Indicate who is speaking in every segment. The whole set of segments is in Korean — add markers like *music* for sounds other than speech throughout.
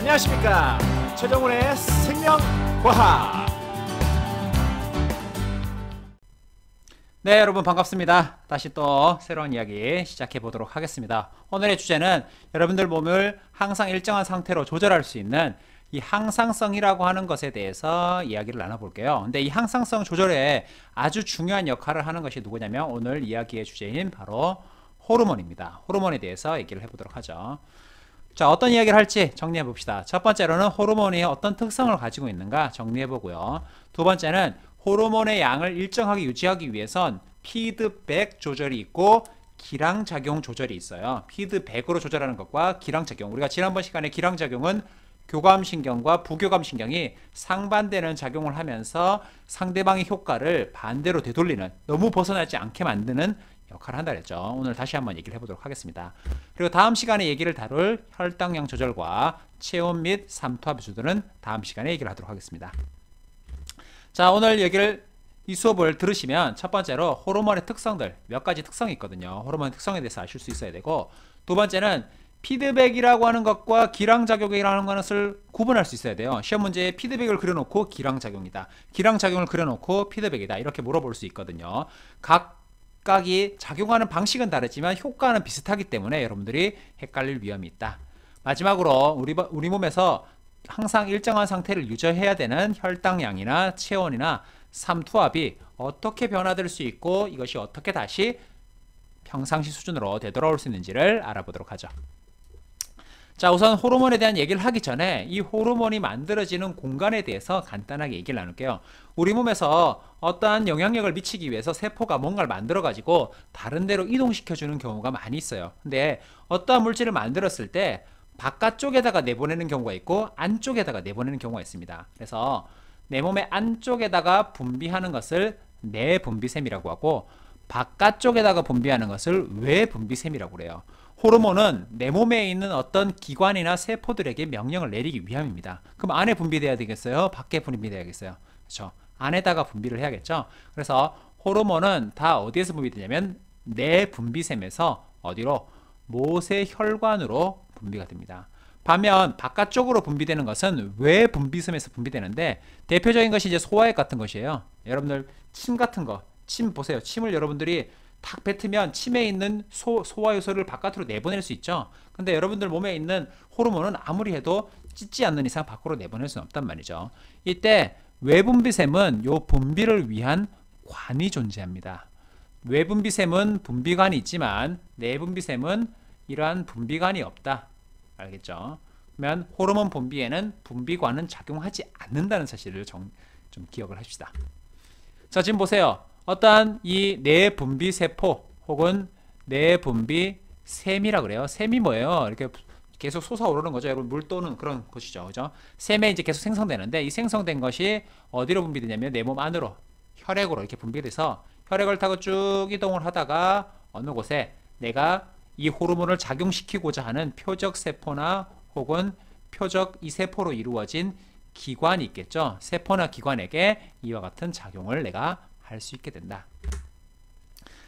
Speaker 1: 안녕하십니까. 최정훈의 생명과학.
Speaker 2: 네 여러분 반갑습니다. 다시 또 새로운 이야기 시작해 보도록 하겠습니다. 오늘의 주제는 여러분들 몸을 항상 일정한 상태로 조절할 수 있는 이 항상성이라고 하는 것에 대해서 이야기를 나눠볼게요. 근데 이 항상성 조절에 아주 중요한 역할을 하는 것이 누구냐면 오늘 이야기의 주제인 바로 호르몬입니다. 호르몬에 대해서 얘기를 해보도록 하죠 자 어떤 이야기를 할지 정리해 봅시다. 첫 번째로는 호르몬이 어떤 특성을 가지고 있는가 정리해 보고요. 두 번째는 호르몬의 양을 일정하게 유지하기 위해선 피드백 조절이 있고 기량작용 조절이 있어요. 피드백으로 조절하는 것과 기량작용. 우리가 지난번 시간에 기량작용은 교감신경과 부교감신경이 상반되는 작용을 하면서 상대방의 효과를 반대로 되돌리는 너무 벗어나지 않게 만드는 역할을 한다 그랬죠. 오늘 다시 한번 얘기를 해보도록 하겠습니다. 그리고 다음 시간에 얘기를 다룰 혈당량 조절과 체온 및 삼투압 수들은 다음 시간에 얘기를 하도록 하겠습니다. 자 오늘 얘기를 이 수업을 들으시면 첫 번째로 호르몬의 특성들 몇 가지 특성이 있거든요. 호르몬의 특성에 대해서 아실 수 있어야 되고 두 번째는 피드백이라고 하는 것과 기량작용이라는 것을 구분할 수 있어야 돼요. 시험 문제에 피드백을 그려놓고 기량작용이다. 기량작용을 그려놓고 피드백이다. 이렇게 물어볼 수 있거든요. 각 각이 작용하는 방식은 다르지만 효과는 비슷하기 때문에 여러분들이 헷갈릴 위험이 있다. 마지막으로 우리, 우리 몸에서 항상 일정한 상태를 유지해야 되는 혈당량이나 체온이나 삼투압이 어떻게 변화될 수 있고 이것이 어떻게 다시 평상시 수준으로 되돌아올 수 있는지를 알아보도록 하죠. 자 우선 호르몬에 대한 얘기를 하기 전에 이 호르몬이 만들어지는 공간에 대해서 간단하게 얘기를 나눌게요. 우리 몸에서 어떠한 영향력을 미치기 위해서 세포가 뭔가를 만들어 가지고 다른 데로 이동시켜 주는 경우가 많이 있어요. 근데 어떠한 물질을 만들었을 때 바깥쪽에다가 내보내는 경우가 있고 안쪽에다가 내보내는 경우가 있습니다. 그래서 내 몸의 안쪽에다가 분비하는 것을 내분비샘이라고 하고 바깥쪽에다가 분비하는 것을 외분비샘이라고 그래요 호르몬은 내 몸에 있는 어떤 기관이나 세포들에게 명령을 내리기 위함입니다. 그럼 안에 분비돼야 되겠어요? 밖에 분비돼야겠어요? 그렇죠? 안에다가 분비를 해야겠죠? 그래서 호르몬은 다 어디에서 분비되냐면 내 분비샘에서 어디로? 모세혈관으로 분비가 됩니다. 반면 바깥쪽으로 분비되는 것은 외 분비샘에서 분비되는데 대표적인 것이 이제 소화액 같은 것이에요. 여러분들 침 같은 거, 침 보세요. 침을 여러분들이 탁 뱉으면 침에 있는 소, 소화효소를 바깥으로 내보낼 수 있죠. 근데 여러분들 몸에 있는 호르몬은 아무리 해도 찢지 않는 이상 밖으로 내보낼 수는 없단 말이죠. 이때 외분비샘은 요 분비를 위한 관이 존재합니다. 외분비샘은 분비관이 있지만 내분비샘은 이러한 분비관이 없다. 알겠죠? 그러면 호르몬 분비에는 분비관은 작용하지 않는다는 사실을 정, 좀 기억을 합시다. 자, 지금 보세요. 어떠한 이 내분비 세포 혹은 내분비 샘이라 그래요. 샘이 뭐예요? 이렇게 계속 솟아오르는 거죠. 여러분 물 떠는 그런 것이죠. 그죠? 샘에 이제 계속 생성되는데 이 생성된 것이 어디로 분비되냐면 내 몸 안으로 혈액으로 이렇게 분비돼서 혈액을 타고 쭉 이동을 하다가 어느 곳에 내가 이 호르몬을 작용시키고자 하는 표적 세포나 혹은 표적 이 세포로 이루어진 기관이 있겠죠. 세포나 기관에게 이와 같은 작용을 내가 할수 있게 된다.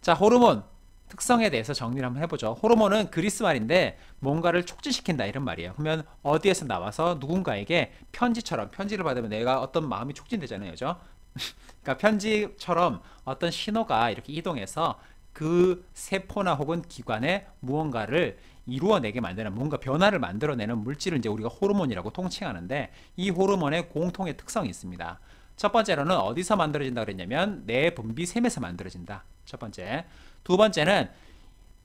Speaker 2: 자, 호르몬 특성에 대해서 정리를 한번 해보죠. 호르몬은 그리스 말인데 뭔가를 촉진시킨다 이런 말이에요. 그러면 어디에서 나와서 누군가에게 편지처럼 편지를 받으면 내가 어떤 마음이 촉진되잖아요. 그죠? *laughs* 그러니까 편지처럼 어떤 신호가 이렇게 이동해서 그 세포나 혹은 기관에 무언가를 이루어내게 만드는 뭔가 변화를 만들어내는 물질을 이제 우리가 호르몬이라고 통칭하는데 이 호르몬의 공통의 특성이 있습니다. 첫 번째로는 어디서 만들어진다 그랬냐면 내 분비샘에서 만들어진다. 첫 번째. 두 번째는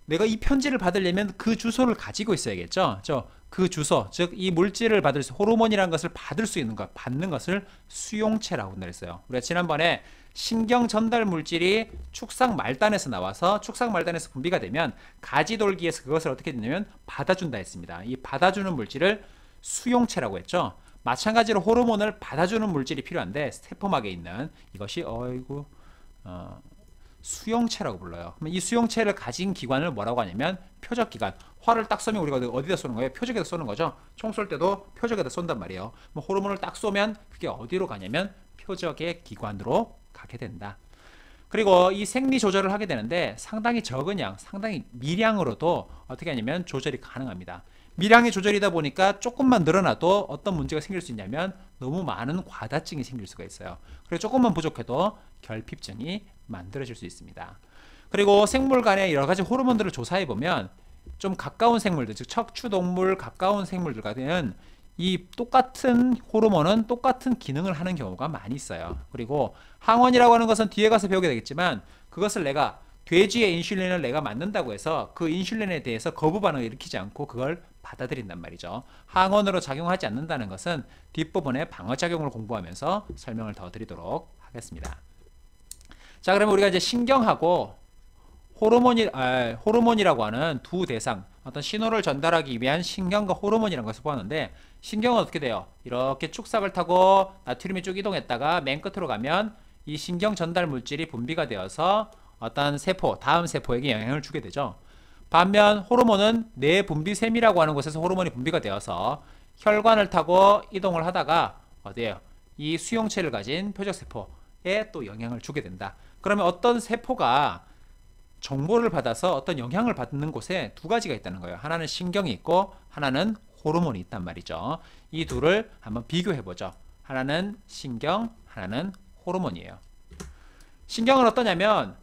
Speaker 2: 내가 이 편지를 받으려면 그 주소를 가지고 있어야겠죠. 저그 주소, 즉 이 물질을 받을 수 호르몬이라는 것을 받을 수 있는 것, 받는 것을 수용체라고 그랬어요. 우리가 지난번에 신경 전달 물질이 축상 말단에서 나와서 축상 말단에서 분비가 되면 가지돌기에서 그것을 어떻게 되냐면 받아준다 했습니다. 이 받아주는 물질을 수용체라고 했죠. 마찬가지로 호르몬을 받아주는 물질이 필요한데 세포막에 있는 이것이 어이구 어, 수용체라고 불러요. 그러면 이 수용체를 가진 기관을 뭐라고 하냐면 표적기관. 활을 딱 쏘면 우리가 어디다 쏘는 거예요? 표적에다 쏘는 거죠. 총 쏠 때도 표적에다 쏜단 말이에요. 뭐 호르몬을 딱 쏘면 그게 어디로 가냐면 표적의 기관으로 가게 된다. 그리고 이 생리 조절을 하게 되는데 상당히 적은 양, 상당히 미량으로도 어떻게 하냐면 조절이 가능합니다. 미량의 조절이다 보니까 조금만 늘어나도 어떤 문제가 생길 수 있냐면 너무 많은 과다증이 생길 수가 있어요. 그리고 조금만 부족해도 결핍증이 만들어질 수 있습니다. 그리고 생물 간의 여러 가지 호르몬들을 조사해 보면 좀 가까운 생물들, 즉 척추 동물 가까운 생물들 과는 이 똑같은 호르몬은 똑같은 기능을 하는 경우가 많이 있어요. 그리고 항원이라고 하는 것은 뒤에 가서 배우게 되겠지만 그것을 내가 돼지의 인슐린을 내가 맞는다고 해서 그 인슐린에 대해서 거부 반응을 일으키지 않고 그걸 받아들인단 말이죠. 항원으로 작용하지 않는다는 것은 뒷부분의 방어작용을 공부하면서 설명을 더 드리도록 하겠습니다. 자, 그러면 우리가 이제 신경하고 호르몬이, 아, 호르몬이라고 하는 두 대상, 어떤 신호를 전달하기 위한 신경과 호르몬이라는 것을 보았는데, 신경은 어떻게 돼요? 이렇게 축삭을 타고 나트륨이 쭉 이동했다가 맨 끝으로 가면 이 신경 전달 물질이 분비가 되어서 어떤 세포, 다음 세포에게 영향을 주게 되죠. 반면 호르몬은 뇌 분비샘이라고 하는 곳에서 호르몬이 분비가 되어서 혈관을 타고 이동을 하다가 어디에요? 이 수용체를 가진 표적세포에 또 영향을 주게 된다. 그러면 어떤 세포가 정보를 받아서 어떤 영향을 받는 곳에 두 가지가 있다는 거예요. 하나는 신경이 있고 하나는 호르몬이 있단 말이죠. 이 둘을 한번 비교해 보죠. 하나는 신경, 하나는 호르몬이에요. 신경은 어떠냐면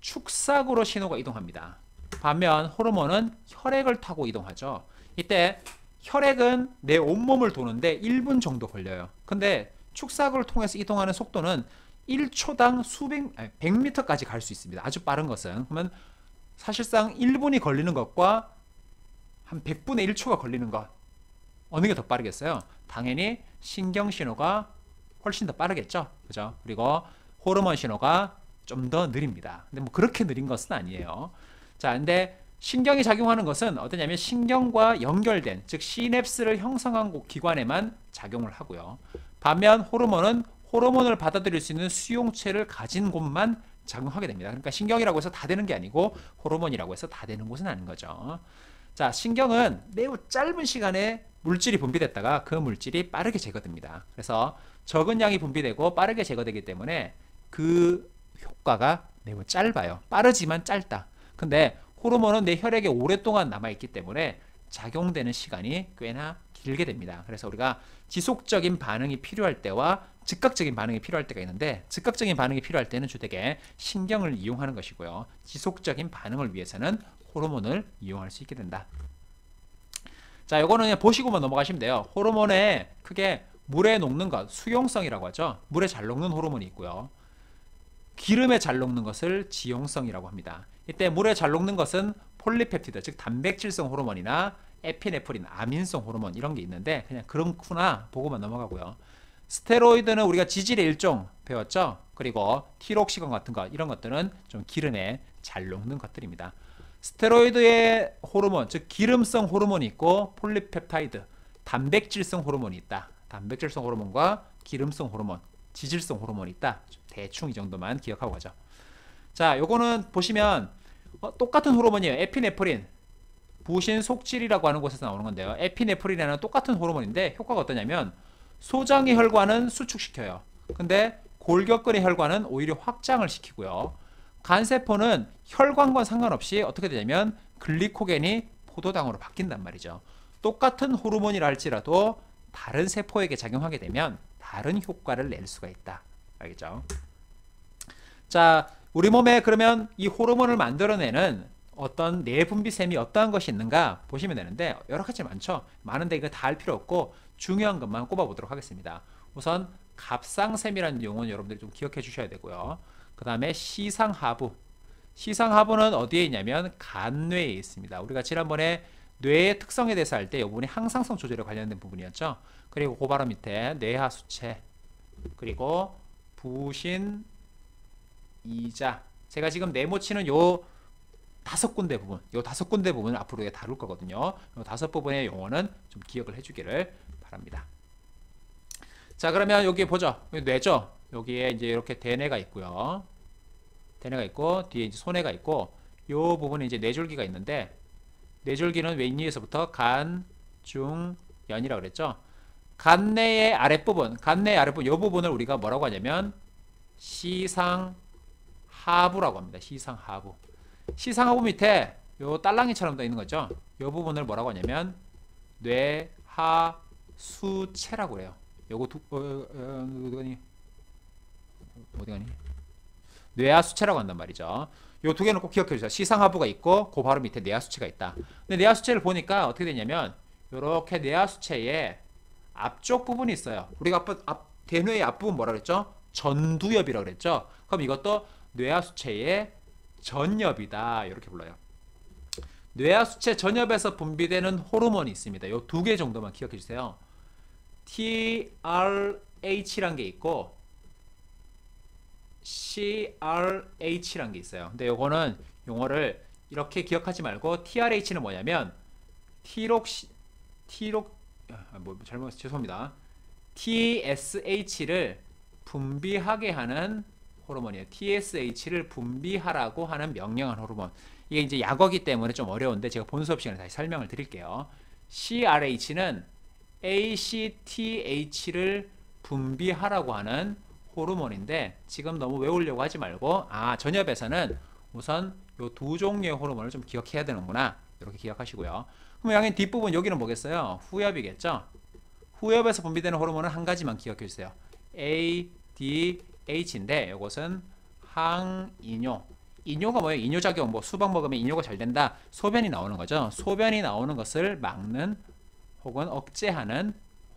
Speaker 2: 축삭으로 신호가 이동합니다. 반면 호르몬은 혈액을 타고 이동하죠. 이때 혈액은 내 온몸을 도는데 1분 정도 걸려요. 근데 축삭을 통해서 이동하는 속도는 1초당 수백, 아니, 100m까지 갈 수 있습니다. 아주 빠른 것은. 그러면 사실상 1분이 걸리는 것과 한 100분의 1초가 걸리는 것. 어느 게 더 빠르겠어요? 당연히 신경 신호가 훨씬 더 빠르겠죠. 그죠? 그리고 호르몬 신호가 좀 더 느립니다. 근데 뭐 그렇게 느린 것은 아니에요. 자, 근데 신경이 작용하는 것은 어떠냐면 신경과 연결된 즉 시냅스를 형성한 기관에만 작용을 하고요. 반면 호르몬은 호르몬을 받아들일 수 있는 수용체를 가진 곳만 작용하게 됩니다. 그러니까 신경이라고 해서 다 되는 게 아니고 호르몬이라고 해서 다 되는 곳은 아닌 거죠. 자, 신경은 매우 짧은 시간에 물질이 분비됐다가 그 물질이 빠르게 제거됩니다. 그래서 적은 양이 분비되고 빠르게 제거되기 때문에 그 효과가 매우 짧아요. 빠르지만 짧다. 근데 호르몬은 내 혈액에 오랫동안 남아있기 때문에 작용되는 시간이 꽤나 길게 됩니다. 그래서 우리가 지속적인 반응이 필요할 때와 즉각적인 반응이 필요할 때가 있는데 즉각적인 반응이 필요할 때는 주되게 신경을 이용하는 것이고요. 지속적인 반응을 위해서는 호르몬을 이용할 수 있게 된다. 자, 요거는 보시고만 넘어가시면 돼요. 호르몬에 크게 물에 녹는 것, 수용성이라고 하죠. 물에 잘 녹는 호르몬이 있고요. 기름에 잘 녹는 것을 지용성이라고 합니다. 이때 물에 잘 녹는 것은 폴리펩티드, 즉 단백질성 호르몬이나 에피네프린, 아민성 호르몬 이런 게 있는데 그냥 그렇구나 보고만 넘어가고요. 스테로이드는 우리가 지질의 일종 배웠죠? 그리고 티록시건 같은 것 이런 것들은 좀 기름에 잘 녹는 것들입니다. 스테로이드의 호르몬, 즉 기름성 호르몬이 있고 폴리펩타이드, 단백질성 호르몬이 있다. 단백질성 호르몬과 기름성 호르몬, 지질성 호르몬이 있다. 대충 이 정도만 기억하고 가죠. 자, 요거는 보시면 어, 똑같은 호르몬이에요. 에피네프린, 부신 속질이라고 하는 곳에서 나오는 건데요. 에피네프린이라는 똑같은 호르몬인데 효과가 어떠냐면 소장의 혈관은 수축시켜요. 근데 골격근의 혈관은 오히려 확장을 시키고요. 간세포는 혈관과 상관없이 어떻게 되냐면 글리코겐이 포도당으로 바뀐단 말이죠. 똑같은 호르몬이라 할지라도 다른 세포에게 작용하게 되면 다른 효과를 낼 수가 있다. 알겠죠? 자, 우리 몸에 그러면 이 호르몬을 만들어내는 어떤 내분비샘이 어떠한 것이 있는가 보시면 되는데 여러 가지 많죠. 많은데 이거 다 할 필요 없고 중요한 것만 꼽아보도록 하겠습니다. 우선 갑상샘이라는 용어는 여러분들이 좀 기억해 주셔야 되고요. 그 다음에 시상하부. 시상하부는 어디에 있냐면 간뇌에 있습니다. 우리가 지난번에 뇌의 특성에 대해서 할 때 이 부분이 항상성 조절에 관련된 부분이었죠. 그리고 그 바로 밑에 뇌하수체 그리고 부신 이자 제가 지금 네모치는 요 다섯 군데 부분 요 다섯 군데 부분을 앞으로 다룰 거거든요. 요 다섯 부분의 용어는 좀 기억을 해주기를 바랍니다. 자 그러면 여기 보죠. 뇌죠. 여기에 이제 이렇게 대뇌가 있고요. 대뇌가 있고 뒤에 이제 소뇌가 있고 요 부분에 이제 뇌줄기가 있는데 뇌줄기는 왼위에서부터 간, 중, 연이라 그랬죠. 간내의 아랫부분, 간내의 아랫부분 요 부분을 우리가 뭐라고 하냐면 시상 하부라고 합니다. 시상 하부. 시상 하부 밑에 요 딸랑이처럼 떠 있는 거죠. 요 부분을 뭐라고 하냐면 뇌하수체라고 그래요. 요거 두, 어, 어, 어, 어디 가니? 어디 가니? 뇌하수체라고 한단 말이죠. 요 두 개는 꼭 기억해 주세요. 시상하부가 있고 그 바로 밑에 뇌하수체가 있다. 근데 뇌하수체를 보니까 어떻게 되냐면 요렇게 뇌하수체에 앞쪽 부분이 있어요. 우리가 앞, 앞 대뇌의 앞부분 뭐라 그랬죠? 전두엽이라고 그랬죠? 그럼 이것도 뇌하수체의 전엽이다. 이렇게 불러요. 뇌하수체 전엽에서 분비되는 호르몬이 있습니다. 요두개 정도만 기억해 주세요. TRH란 게 있고 CRH란 게 있어요. 근데 요거는 용어를 이렇게 기억하지 말고 TRH는 뭐냐면 티록시 티록 아, 뭐 잘못 죄송합니다. TSH를 분비하게 하는 호르몬이에요. TSH를 분비하라고 하는 명령한 호르몬. 이게 이제 약어기 때문에 좀 어려운데 제가 본 수업 시간에 다시 설명을 드릴게요. CRH는 ACTH를 분비하라고 하는 호르몬인데 지금 너무 외우려고 하지 말고 아 전엽에서는 우선 요 두 종류의 호르몬을 좀 기억해야 되는구나 이렇게 기억하시고요. 그럼 양의 뒷부분 여기는 뭐겠어요? 후엽이겠죠? 후엽에서 분비되는 호르몬은 한 가지만 기억해 주세요. A, D, H인데 이것은 항이뇨. 이뇨가 뭐예요? 이뇨작용. 뭐 수박 먹으면 이뇨가 잘 된다. 소변이 나오는 거죠. 소변이 나오는 것을 막는 혹은 억제하는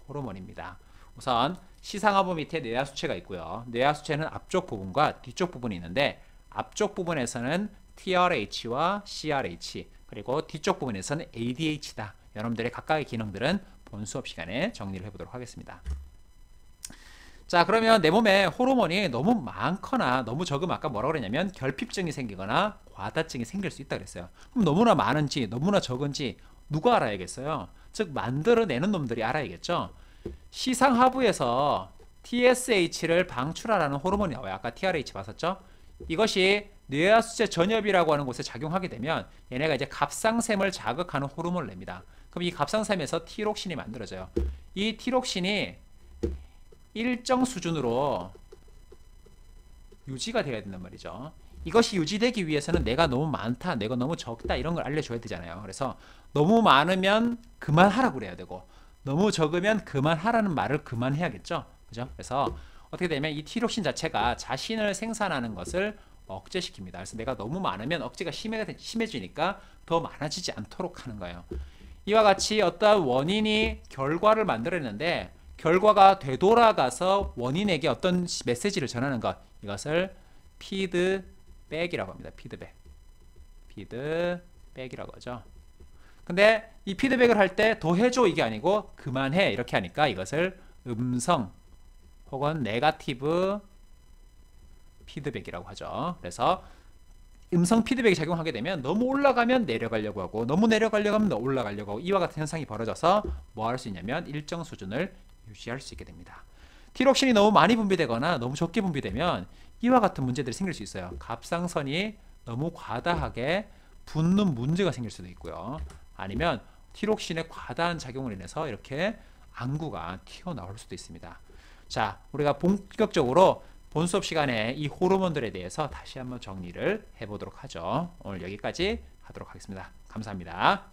Speaker 2: 호르몬입니다. 우선 시상하부 밑에 뇌하수체가 있고요. 뇌하수체는 앞쪽 부분과 뒤쪽 부분이 있는데 앞쪽 부분에서는 TRH와 CRH 그리고 뒤쪽 부분에서는 ADH다. 여러분들의 각각의 기능들은 본 수업 시간에 정리를 해보도록 하겠습니다. 자 그러면 내 몸에 호르몬이 너무 많거나 너무 적으면 아까 뭐라고 그랬냐면 결핍증이 생기거나 과다증이 생길 수 있다 그랬어요. 그럼 너무나 많은지 너무나 적은지 누가 알아야겠어요? 즉 만들어내는 놈들이 알아야겠죠. 시상하부에서 TSH를 방출하라는 호르몬이 나와요. 아까 TRH 봤었죠? 이것이 뇌하수체 전엽이라고 하는 곳에 작용하게 되면 얘네가 이제 갑상샘을 자극하는 호르몬을 냅니다. 그럼 이 갑상샘에서 티록신이 만들어져요. 이 티록신이 일정 수준으로 유지가 돼야 된단 말이죠. 이것이 유지되기 위해서는 내가 너무 많다, 내가 너무 적다 이런 걸 알려줘야 되잖아요. 그래서 너무 많으면 그만하라고 그래야 되고 너무 적으면 그만하라는 말을 그만해야겠죠. 그죠? 그래서 어떻게 되면 이 티록신 자체가 자신을 생산하는 것을 억제시킵니다. 그래서 내가 너무 많으면 억제가 심해, 심해지니까 더 많아지지 않도록 하는 거예요. 이와 같이 어떤 원인이 결과를 만들어내는데 결과가 되돌아가서 원인에게 어떤 메시지를 전하는 것 이것을 피드백이라고 합니다. 피드백. 피드백이라고 하죠. 근데 이 피드백을 할 때 더 해줘 이게 아니고 그만해 이렇게 하니까 이것을 음성 혹은 네가티브 피드백이라고 하죠. 그래서 음성 피드백이 작용하게 되면 너무 올라가면 내려가려고 하고 너무 내려가려고 하면 올라가려고 하고 이와 같은 현상이 벌어져서 뭐 할 수 있냐면 일정 수준을 유지할 수 있게 됩니다. 티록신이 너무 많이 분비되거나 너무 적게 분비되면 이와 같은 문제들이 생길 수 있어요. 갑상선이 너무 과다하게 붓는 문제가 생길 수도 있고요. 아니면 티록신의 과다한 작용을 인해서 이렇게 안구가 튀어나올 수도 있습니다. 자, 우리가 본격적으로 본 수업 시간에 이 호르몬들에 대해서 다시 한번 정리를 해보도록 하죠. 오늘 여기까지 하도록 하겠습니다. 감사합니다.